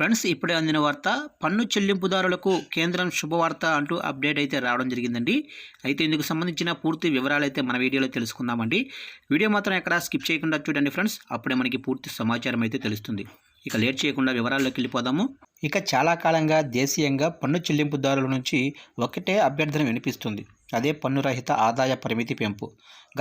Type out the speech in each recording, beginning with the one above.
Friends ఇప్పుడే అందిన వార్త పన్ను చెల్లింపుదారులకు కేంద్రం శుభవార్త అంటూ అప్డేట్ అయితే రావడం జరిగిందండి. అయితే ఇందుకు సంబంధించిన పూర్తి వివరాలు అయితే మన వీడియోలో తెలుసుకుందామండి. వీడియో మాత్రం ఎక్కడ స్కిప్ చేయకుండా చూడండి ఫ్రెండ్స్. అప్పుడే మనకి పూర్తి సమాచారం అయితే తెలుస్తుంది. ఇక లేట్ చేయకుండా వివరాల్లోకి వెళ్ళిపోదాము. ఇక చాలా కాలంగా దేశీయంగా పన్ను చెల్లింపుదారుల నుంచి ఒకటే అభ్యర్థన వినిపిస్తుంది. అదే పన్ను రహిత ఆదాయ పరిమితి పెంపు.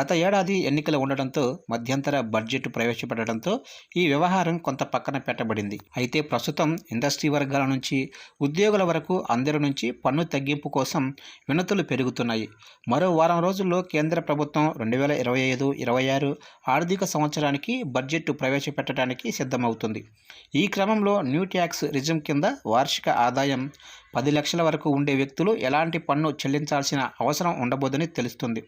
గత ఏడాది ఎన్నికలు ఉండడంతో మధ్యంతర బడ్జెట్ ప్రవేశపెట్టడంతో ఈ వ్యవహారం కొంత పక్కన పెట్టబడింది. అయితే ప్రస్తుతం ఇండస్ట్రీ వర్గాల నుంచి ఉద్యోగుల వరకు అందరి నుంచి పన్ను తగ్గింపు కోసం వినతులు పెరుగుతున్నాయి. మరో వారం రోజుల్లో కేంద్ర ప్రభుత్వం రెండు వేల ఇరవై ఐదు ఇరవై ఆరు ఆర్థిక సంవత్సరానికి బడ్జెట్ ప్రవేశపెట్టడానికి సిద్ధమవుతుంది. ఈ క్రమంలో న్యూ ట్యాక్స్ రిజం కింద వార్షిక ఆదాయం పది లక్షల వరకు ఉండే వ్యక్తులు ఎలాంటి పన్ను చెల్లించాల్సిన అవసరం ఉండబోదని తెలుస్తుంది.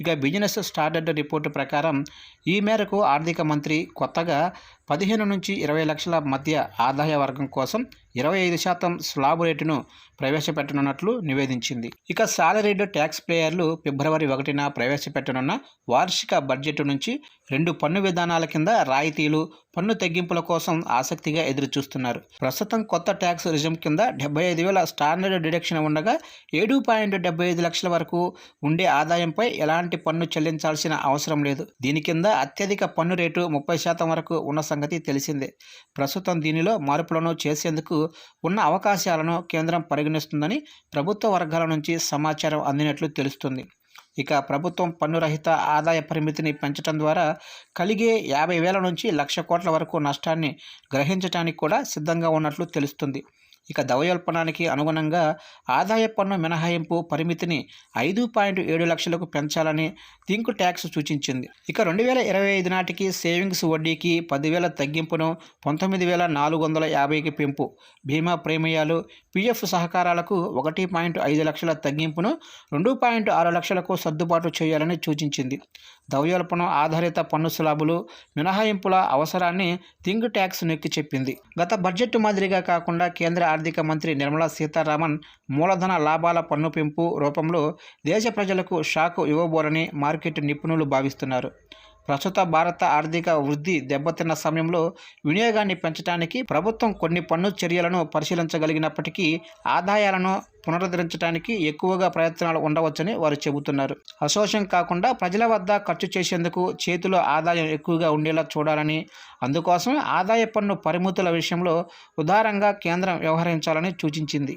ఇక బిజినెస్ స్టాండర్డ్ రిపోర్టు ప్రకారం ఈ మేరకు ఆర్థిక మంత్రి కొత్తగా పదిహేను నుంచి ఇరవై లక్షల మధ్య ఆదాయ వర్గం కోసం ఇరవై ఐదు శాతం స్లాబ్ రేటును ప్రవేశపెట్టనున్నట్లు నివేదించింది. ఇక సాలరీడ్ ట్యాక్స్ ప్లేయర్లు ఫిబ్రవరి ఒకటిన ప్రవేశపెట్టనున్న వార్షిక బడ్జెట్ నుంచి రెండు పన్ను విధానాల కింద రాయితీలు పన్ను తగ్గింపుల కోసం ఆసక్తిగా ఎదురుచూస్తున్నారు. ప్రస్తుతం కొత్త ట్యాక్స్ రిజం కింద డెబ్బై ఐదు వేల స్టాండర్డ్ డిడక్షన్ ఉండగా ఏడు పాయింట్ డెబ్బై ఐదు లక్షల వరకు ఉండే ఆదాయంపై ఎలాంటి పన్ను చెల్లించాల్సిన అవసరం లేదు. దీని కింద అత్యధిక పన్ను రేటు ముప్పై శాతం వరకు ఉన్న సంగతి తెలిసిందే. ప్రస్తుతం దీనిలో మార్పులను చేసేందుకు ఉన్న అవకాశాలను కేంద్రం పరిగణిస్తుందని ప్రభుత్వ వర్గాల నుంచి సమాచారం అందినట్లు తెలుస్తుంది. ఇక ప్రభుత్వం పన్ను రహిత ఆదాయ పరిమితిని పెంచడం ద్వారా కలిగే యాభై వేల నుంచి లక్ష కోట్ల వరకు నష్టాన్ని గ్రహించడానికి కూడా సిద్ధంగా ఉన్నట్లు తెలుస్తుంది. ఇక ద్రవ్యోల్పణానికి అనుగుణంగా ఆదాయ పన్ను మినహాయింపు పరిమితిని ఐదు పాయింట్ ఏడు లక్షలకు పెంచాలని థింక్ ట్యాక్స్ సూచించింది. ఇక రెండు వేల ఇరవై ఐదు నాటికి సేవింగ్స్ వడ్డీకి పదివేల తగ్గింపును పంతొమ్మిది వేల నాలుగు వందల యాభైకి పెంపు. బీమా ప్రీమియాలు పిఎఫ్ సహకారాలకు ఒకటి పాయింట్ ఐదు లక్షల తగ్గింపును రెండు పాయింట్ ఆరు లక్షలకు సర్దుబాటు చేయాలని సూచించింది. ద్రవ్యోల్పణం ఆధారిత పన్ను స్లాబులు మినహాయింపుల అవసరాన్ని థింక్ ట్యాక్స్ నొక్కి చెప్పింది. గత బడ్జెట్ మాదిరిగా కాకుండా కేంద్ర ఆర్థిక మంత్రి నిర్మలా సీతారామన్ మూలధన లాభాల పన్ను పెంపు రూపంలో దేశ ప్రజలకు షాక్ ఇవ్వబోరని మార్కెట్ నిపుణులు భావిస్తున్నారు. ప్రస్తుత భారత ఆర్థిక వృద్ధి దెబ్బతిన్న సమయంలో వినియోగాన్ని పెంచడానికి ప్రభుత్వం కొన్ని పన్ను చర్యలను పరిశీలించగలిగినప్పటికీ ఆదాయాలను పునరుద్ధరించడానికి ఎక్కువగా ప్రయత్నాలు ఉండవచ్చని వారు చెబుతున్నారు. అశోషం కాకుండా ప్రజల వద్ద ఖర్చు చేసేందుకు చేతిలో ఆదాయం ఎక్కువగా ఉండేలా చూడాలని అందుకోసం ఆదాయ పన్ను పరిమితుల విషయంలో ఉదారంగా కేంద్రం వ్యవహరించాలని సూచించింది.